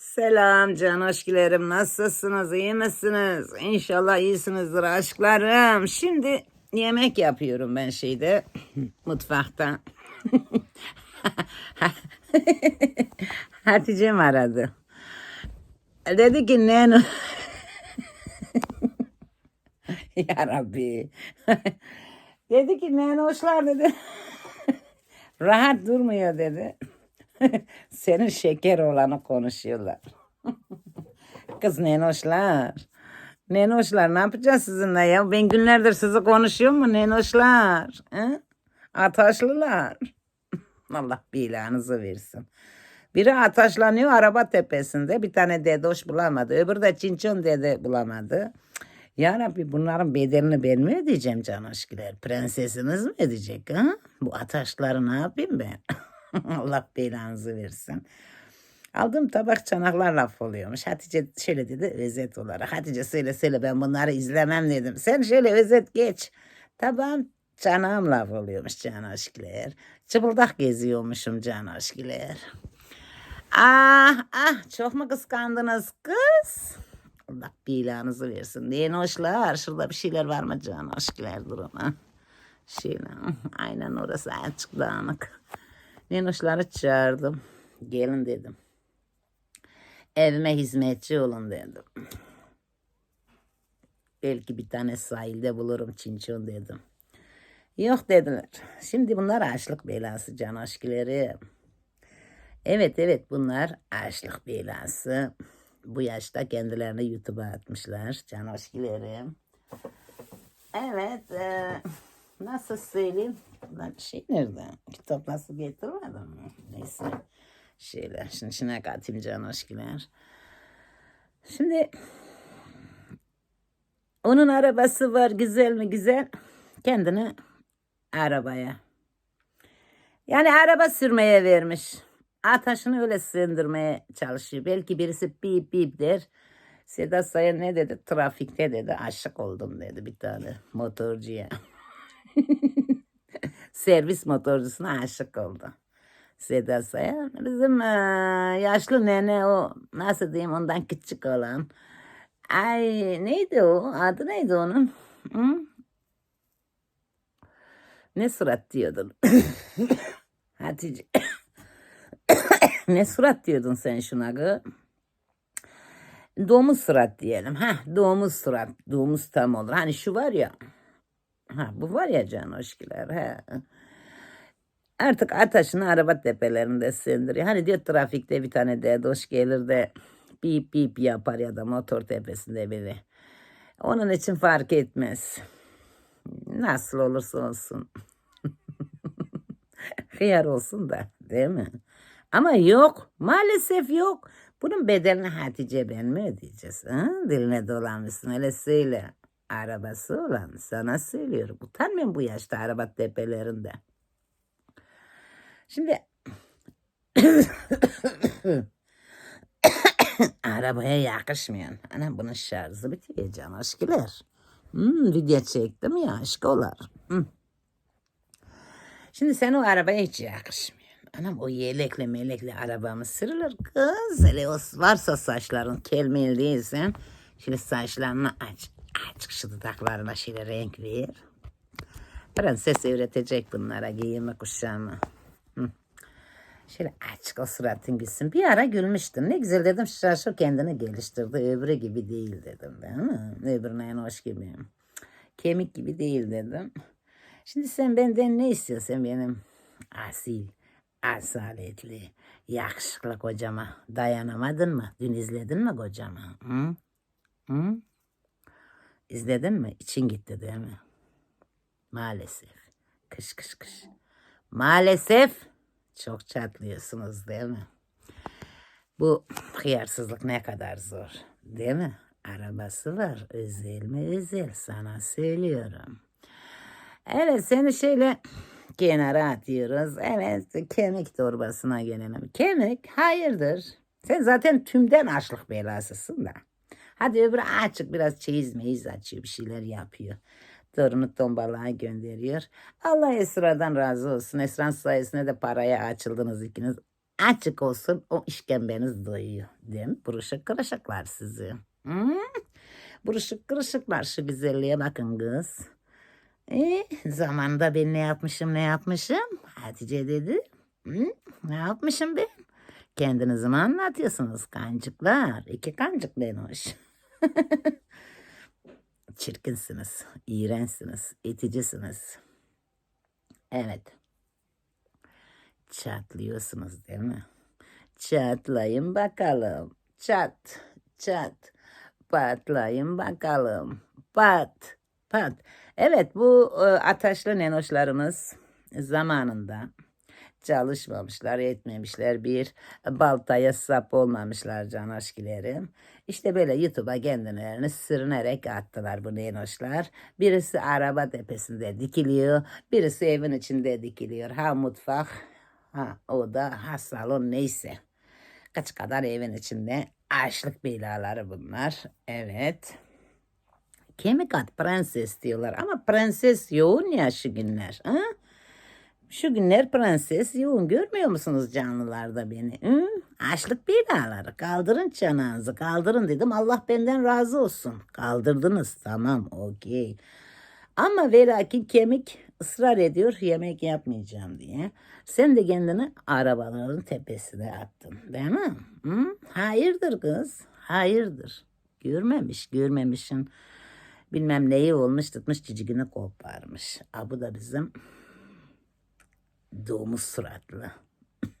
Selam can aşklarım nasılsınız iyi misiniz? İnşallah iyisinizdir aşklarım. Şimdi yemek yapıyorum ben şeyde mutfakta. Hatice'm aradı. Dedi ki ne ya Rabbi. dedi ki ne hoşlar dedi. Rahat durmuyor dedi. Senin şeker olanı konuşuyorlar. Kız nenoşlar. Nenoşlar ne yapacağız sizinle ya? Ben günlerdir sizi konuşuyor mu nenoşlar? He? Ataşlılar. Allah belanızı versin. Biri ataşlanıyor araba tepesinde. Bir tane dedoş bulamadı. Öbürü de çinçon dede bulamadı. Ya Rabbi bunların bedelini ben mi ödeyeceğim can aşkılar? Prensesiniz mi ödeyecek ha? Bu ataşları ne yapayım ben? Allah belanızı versin. Aldığım tabak çanaklar laf oluyormuş. Hatice şöyle dedi özet olarak. Hatice söyle söyle ben bunları izlemem dedim. Sen şöyle özet geç. Tamam çanağım laf oluyormuş can aşkılar. Çıbıldak geziyormuşum can aşkılar. Ah ah çok mu kıskandınız kız? Allah belanızı versin. Neyin hoşlar? Şurada bir şeyler var mı can aşkılar durun ha. Şöyle aynen orası açık dağınık. Nenoşları çağırdım. Gelin dedim. Evime hizmetçi olun dedim. Belki bir tane sahilde bulurum çinçon dedim. Yok dediler. Şimdi bunlar açlık belası can aşkıları. Evet evet bunlar açlık belası. Bu yaşta kendilerini YouTube'a atmışlar can aşkıları. Evet. E, nasıl söyleyeyim? Lan şey nerede? Kitap nasıl getirmedim mi? Neyse. Şeyler. Şimdi içine katayım can aşkılar. Şimdi onun arabası var güzel mi güzel. Kendini arabaya. Yani araba sürmeye vermiş. Ataşını öyle sığındırmaya çalışıyor. Belki birisi bip bip der. Sedat Sayan ne dedi? Trafikte dedi. Aşık oldum dedi bir tane motorcuya. Servis motorcusuna aşık oldu. Sedat Sayan. Bizim eee, yaşlı nene o nasıl diyeyim ondan küçük olan. Ay neydi o? Adı neydi onun? Hı? Ne surat diyordun? Hatice. ne surat diyordun sen şuna kız? Domuz surat diyelim. Ha, domuz surat. Domuz tam olur. Hani şu var ya. Ha, bu var ya can hoşkiler. Ha. Artık ataşını araba tepelerinde sindiriyor. Hani diyor trafikte bir tane dedoş gelir de bip bip yapar ya da motor tepesinde biri. Onun için fark etmez. Nasıl olursa olsun. Hıyar olsun da değil mi? Ama yok. Maalesef yok. Bunun bedelini Hatice ben mi ödeyeceğiz? Ha? Diline dolanmışsın öyle söyle. Arabası olan sana söylüyorum. Utanmıyorum bu yaşta araba tepelerinde. Şimdi arabaya yakışmıyor. Ana bunun şarjı bitiyor can aşkılar. Hmm, video çektim ya aşkolar. Hmm. Şimdi sen o arabaya hiç yakışmıyor. Anam o yelekle melekle arabamı sürülür kız. Hele o varsa saçların kelmeli değilsen. Şimdi saçlarını aç. Aç şu dudaklarına şöyle renk ver. Prenses öğretecek bunlara giyimi kuşamı. Şöyle açık o suratın gitsin. Bir ara gülmüştün. Ne güzel dedim şaşır kendini geliştirdi. Öbürü gibi değil dedim. Değil mi? Öbürüne en hoş gibi. Kemik gibi değil dedim. Şimdi sen benden ne istiyorsun benim? Asil, asaletli, yakışıklı kocama. Dayanamadın mı? Dün izledin mi kocama? Hı? Hı? İzledin mi? İçin gitti değil mi? Maalesef. Kış kış kış. Maalesef çok çatlıyorsunuz değil mi? Bu hıyarsızlık ne kadar zor değil mi? Arabası var özel mi özel sana söylüyorum. Evet seni şöyle kenara atıyoruz. Evet kemik torbasına gelelim. Kemik hayırdır? Sen zaten tümden açlık belasısın da. Hadi öbürü açık biraz çeyiz meyiz açıyor bir şeyler yapıyor. Torunu tombalığa gönderiyor. Allah Esra'dan razı olsun. Esra'nın sayesinde de paraya açıldınız ikiniz. açık olsun o işkembeniz doyuyor. Değil mi? Buruşuk kırışıklar sizi. Hmm? Buruşuk kırışıklar şu güzelliğe bakın kız. E, zamanında ben ne yapmışım ne yapmışım? Hatice dedi. Hı? Ne yapmışım ben? Kendinizi mi anlatıyorsunuz kancıklar? İki kancık ben hoş. Çirkinsiniz, iğrençsiniz, iticisiniz. Evet. Çatlıyorsunuz değil mi? Çatlayın bakalım. Çat, çat. Patlayın bakalım. Pat, pat. Evet bu e, ataşlı nenoşlarımız zamanında çalışmamışlar, etmemişler. Bir baltaya sap olmamışlar can aşkilerim. İşte böyle YouTube'a kendilerini sürünerek attılar bu nenoşlar. Birisi araba tepesinde dikiliyor, birisi evin içinde dikiliyor. Ha mutfak, ha oda, ha salon neyse. Kaç kadar evin içinde açlık belaları bunlar. Evet. Kemik at prenses diyorlar ama prenses yoğun ya şu günler. Ha? Şu günler prenses yoğun görmüyor musunuz canlılarda beni? Hı? Açlık belaları kaldırın çanağınızı kaldırın dedim Allah benden razı olsun. Kaldırdınız tamam okey. Ama ve lakin kemik ısrar ediyor yemek yapmayacağım diye. Sen de kendini arabaların tepesine attın değil mi? Hı? Hayırdır kız? Hayırdır. Görmemiş görmemişin bilmem neyi olmuş tutmuş cicigini koparmış. Ha, bu da bizim domuz suratlı.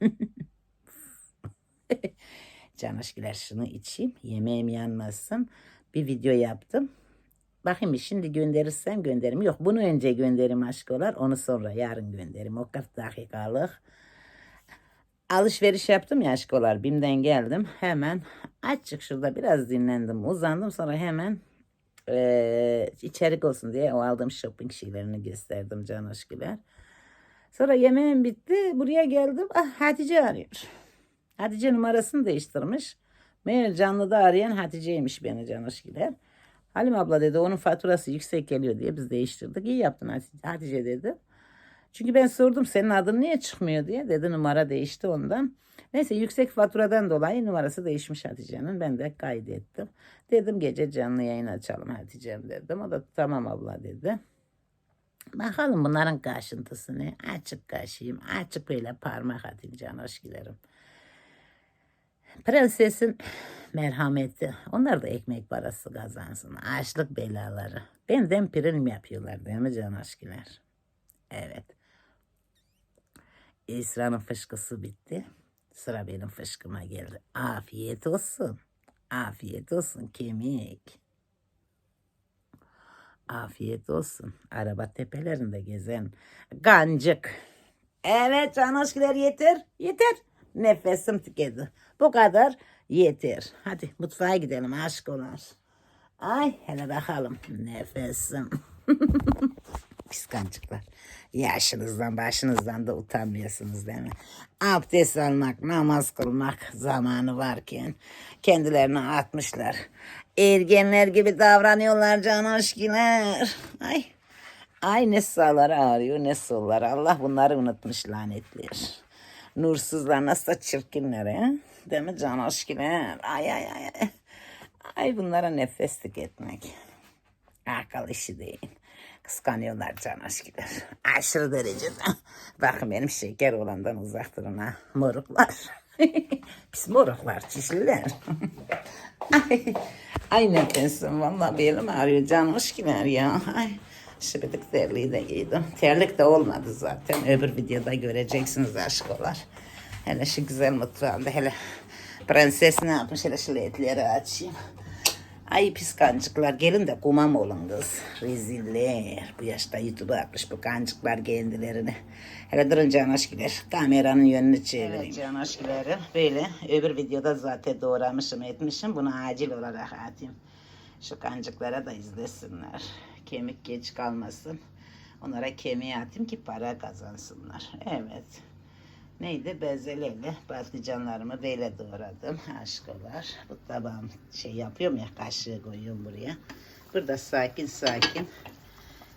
Can aşkılar şunu içeyim. Yemeğim yanmasın. Bir video yaptım. Bakayım şimdi gönderirsem gönderim. Yok bunu önce gönderim aşkolar. Onu sonra yarın gönderim. O 40 dakikalık. Alışveriş yaptım ya aşkolar. Bim'den geldim. Hemen açık şurada biraz dinlendim. Uzandım sonra hemen eee, içerik olsun diye o aldığım shopping şeylerini gösterdim can aşkılar. Sonra yemeğim bitti. Buraya geldim. Ah Hatice arıyor. Hatice numarasını değiştirmiş. Meğer canlıda arayan Hatice'ymiş beni can aşkılar. Halim abla dedi onun faturası yüksek geliyor diye biz değiştirdik. İyi yaptın Hatice dedi. Çünkü ben sordum senin adın niye çıkmıyor diye. Dedi numara değişti ondan. Neyse yüksek faturadan dolayı numarası değişmiş Hatice'nin. Ben de kaydettim. Dedim gece canlı yayın açalım Hatice'm dedim. O da tamam abla dedi. Bakalım bunların kaşıntısı? Açık kaşıyım. Açık böyle parmak atayım can hoş giderim. Prensesin merhameti. Onlar da ekmek parası kazansın. Açlık belaları. Benden prim yapıyorlar değil mi can aşkılar? Evet. İsra'nın fışkısı bitti. Sıra benim fışkıma geldi. Afiyet olsun. Afiyet olsun kemik. Afiyet olsun. Araba tepelerinde gezen gancık. Evet can aşkılar yeter. Yeter. Nefesim tükedi. Bu kadar yeter. Hadi mutfağa gidelim aşkolar. Ay hele bakalım. Nefesim. Pis kancıklar. Yaşınızdan başınızdan da utanmıyorsunuz değil mi? Abdest almak, namaz kılmak zamanı varken kendilerini atmışlar. Ergenler gibi davranıyorlar can aşkiler. Ay. Ay ne sağları ağrıyor ne solları. Allah bunları unutmuş lanetler. Nursuzlar nasıl çirkinler he? Değil mi can aşkiler? Ay ay ay. ay. Bunlara nefeslik etmek. Akıl işi değil. Kıskanıyorlar can aşkılar. Aşırı derecede. Bakın benim şeker olandan uzak durun ha. Moruklar. Pis moruklar, çişliler. ay, ay nefesim vallahi belim ağrıyor can aşkılar ya. Ay. Şıbıdık terliği de giydim. Terlik de olmadı zaten. Öbür videoda göreceksiniz aşkolar. Hele şu güzel mutfağında hele prenses ne yapmış hele şu ledleri açayım. Ay pis kancıklar gelin de kumam olun kız. Reziller. Bu yaşta YouTube'a atmış bu kancıklar kendilerini. Hele durun can aşkılar. Kameranın yönünü çevireyim. Evet can aşkıları böyle öbür videoda zaten doğramışım etmişim. Bunu acil olarak atayım. Şu kancıklara da izlesinler. Kemik geç kalmasın. Onlara kemiğe atayım ki para kazansınlar. Evet. Neydi? Bezelyeyle patlıcanlarımı böyle doğradım. Aşkolar. Bu tabağım şey yapıyorum ya kaşığı koyuyorum buraya. Burada sakin sakin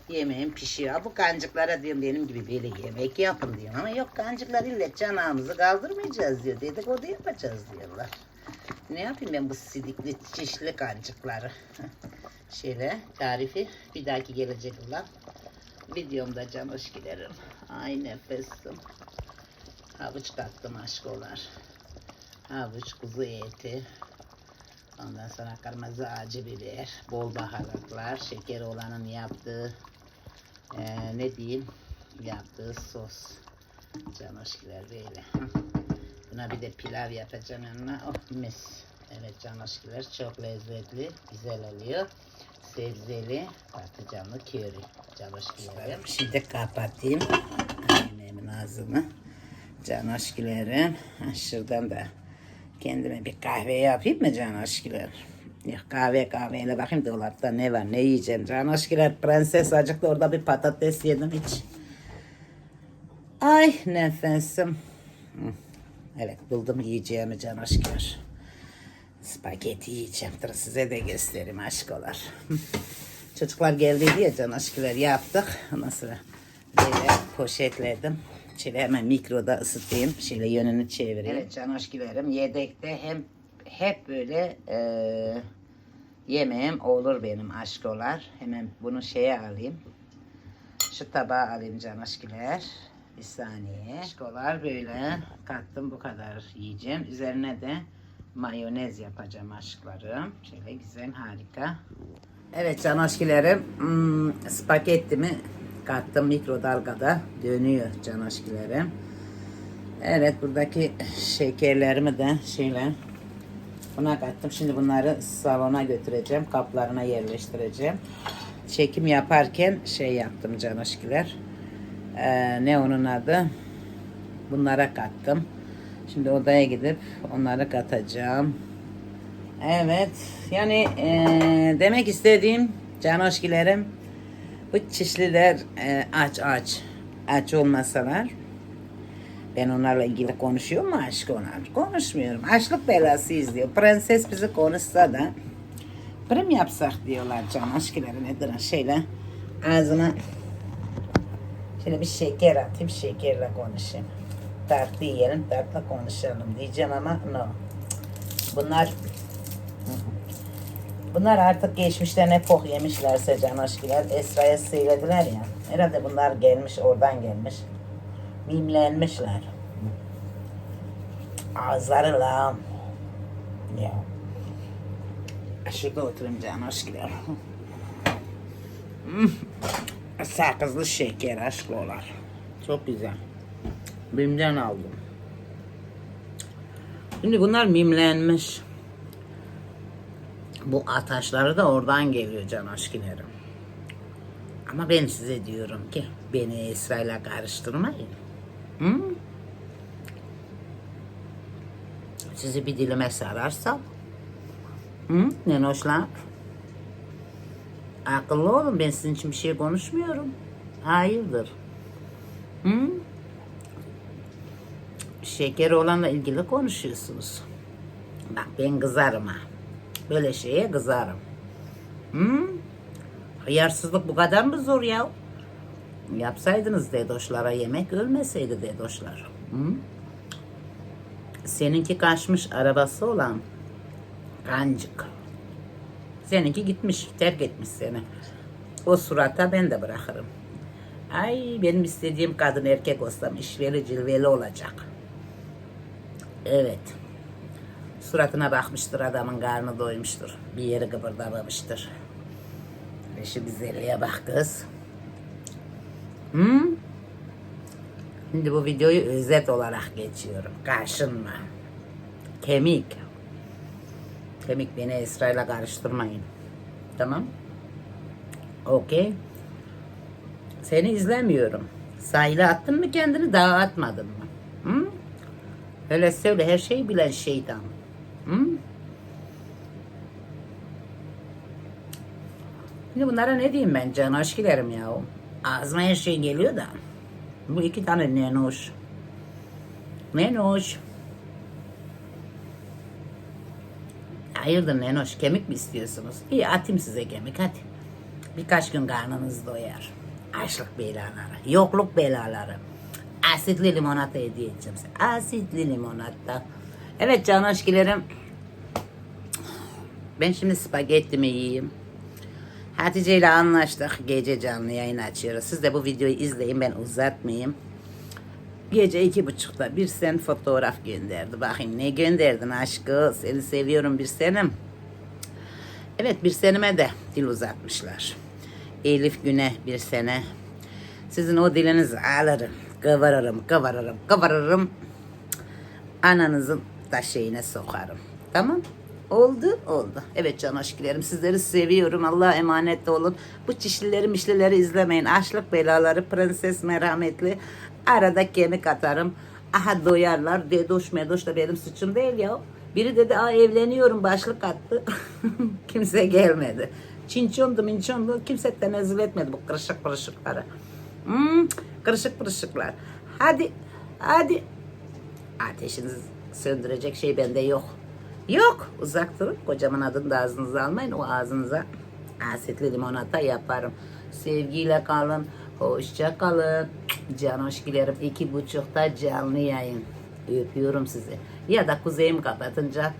Yemeğim pişiyor. Bu kancıklara diyorum benim gibi böyle yemek yapın diyorum. Ama yok kancıklar ille canağımızı kaldırmayacağız diyor. Dedikodu yapacağız diyorlar. Ne yapayım ben bu sidikli çişli kancıkları. Şöyle tarifi bir dahaki gelecek olan videomda can hoş giderim. Ay nefesim. Havuç kattım aşkolar. Havuç kuzu eti. Ondan sonra kırmızı acı biber, bol baharatlar, şeker olanın yaptığı eee, ne diyeyim yaptığı sos. Canoşkiler böyle. Buna bir de pilav yapacağım yanına. Oh mis. Evet canoşkiler çok lezzetli, güzel oluyor. Sebzeli, patlıcanlı köri. Canoşkilerim. Şimdi kapatayım. Yemeğimin ağzını. Canoşkilerim. Ha, Şuradan da kendime bir kahve yapayım mı can aşkılar? Yok kahve kahveyle bakayım dolapta ne var ne yiyeceğim can aşkılar. Prenses acıktı orada bir patates yedim hiç. Ay nefesim. Evet buldum yiyeceğimi can aşkılar. Spagetti yiyeceğim. Dur size de göstereyim aşkolar. Çocuklar geldi diye can aşkılar yaptık. Ondan sonra böyle poşetledim. Şöyle hemen mikroda ısıtayım. Şöyle yönünü çevireyim. Evet can aşkılarım yedekte hem hep böyle e, yemeğim olur benim aşkolar. Hemen bunu şeye alayım. Şu tabağa alayım can aşkılar. Bir saniye. Aşkolar böyle kattım bu kadar yiyeceğim. Üzerine de mayonez yapacağım aşklarım. Şöyle güzel harika. Evet can aşkilerim hmm, spagettimi kattım mikrodalgada dönüyor can aşkilerim. Evet buradaki şekerlerimi de şöyle buna kattım. Şimdi bunları salona götüreceğim. Kaplarına yerleştireceğim. Çekim yaparken şey yaptım can aşkiler. Ee, ne onun adı? Bunlara kattım. Şimdi odaya gidip onları katacağım. Evet. Yani eee, demek istediğim can hoşgilerim bu çişliler eee, aç aç aç olmasalar ben onlarla ilgili konuşuyor mu aşk onlar? Konuşmuyorum. Açlık belası izliyor. Prenses bizi konuşsa da prim yapsak diyorlar can aşkları nedir şeyle ağzına şöyle bir şeker atayım şekerle konuşayım. Tatlı yiyelim tatlı konuşalım diyeceğim ama no. Bunlar Bunlar artık geçmişlerine poh yemişlerse can aşkılar. Esra'ya söylediler ya. Herhalde bunlar gelmiş oradan gelmiş. Mimlenmişler. Ağızları lağım. Ya. Şurada oturayım can aşkılar. Hmm. Sakızlı şeker aşklar. Çok güzel. Bim'den aldım. Şimdi bunlar mimlenmiş. Bu ataşları da oradan geliyor can aşkilerim. Ama ben size diyorum ki beni Esra'yla karıştırmayın. Hı? Sizi bir dilime sararsam Hı? Nenoşlar Akıllı olun ben sizin için bir şey konuşmuyorum. Hayırdır? Hı? Şeker olanla ilgili konuşuyorsunuz. Bak ben kızarım ha. Böyle şeye kızarım. Hı? Hıyarsızlık bu kadar mı zor ya? Yapsaydınız dedoşlara yemek ölmeseydi dedoşlar. Hı? Seninki kaçmış arabası olan kancık. Seninki gitmiş terk etmiş seni. O surata ben de bırakırım. Ay benim istediğim kadın erkek olsam işveli cilveli olacak. Evet. Suratına bakmıştır adamın karnı doymuştur. Bir yeri kıpırdamamıştır. Ve şu güzelliğe bak kız. Hmm? Şimdi bu videoyu özet olarak geçiyorum. Karşınma. Kemik. Kemik beni Esra'yla karıştırmayın. Tamam? Okey. Seni izlemiyorum. Sahile attın mı kendini daha atmadın mı? Hı? Öyle söyle her şeyi bilen şeytan. Şimdi bunlara ne diyeyim ben can aşkilerim ya. Ağzıma her şey geliyor da. Bu iki tane nenoş. Nenoş. Hayırdır nenoş kemik mi istiyorsunuz? İyi atayım size kemik hadi. Birkaç gün karnınız doyar. Açlık belaları, yokluk belaları. Asitli limonata hediye edeceğim size. Asitli limonata. Evet can aşkilerim. Ben şimdi spagettimi yiyeyim. Hatice ile anlaştık. Gece canlı yayın açıyoruz. Siz de bu videoyu izleyin ben uzatmayayım. Gece iki buçukta bir sen fotoğraf gönderdi. Bakayım ne gönderdin aşkı. Seni seviyorum bir senim. Evet bir senime de dil uzatmışlar. Elif güne bir sene. Sizin o dilinizi alırım. Kıvırırım, kıvırırım, kıvırırım. Ananızın taşıyına sokarım. Tamam? Oldu, oldu. Evet can aşklarım sizleri seviyorum. Allah'a emanet olun. Bu çişlileri mişlileri izlemeyin. Açlık belaları, prenses merhametli. Arada kemik atarım. Aha doyarlar. Dedoş medoş da benim suçum değil ya. Biri dedi Aa, evleniyorum başlık attı. Kimse gelmedi. Çinçondu minçondu. Kimse tenezzül etmedi bu kırışık kırışıkları. Hmm, kırışık kırışıklar. Hadi, hadi. Ateşinizi söndürecek şey bende yok. Yok. Uzak durun. Kocamın adını da ağzınıza almayın. O ağzınıza asitli limonata yaparım. Sevgiyle kalın. Hoşça kalın. Can hoşgilerim. iki buçukta canlı yayın. Öpüyorum sizi. Ya da kuzeyimi kapatınca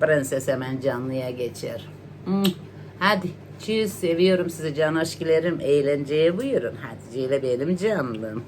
prenses hemen canlıya geçer. Hmm. Hadi. Çüz. Seviyorum sizi can hoşgilerim. Eğlenceye buyurun. Hatice ile benim canlım.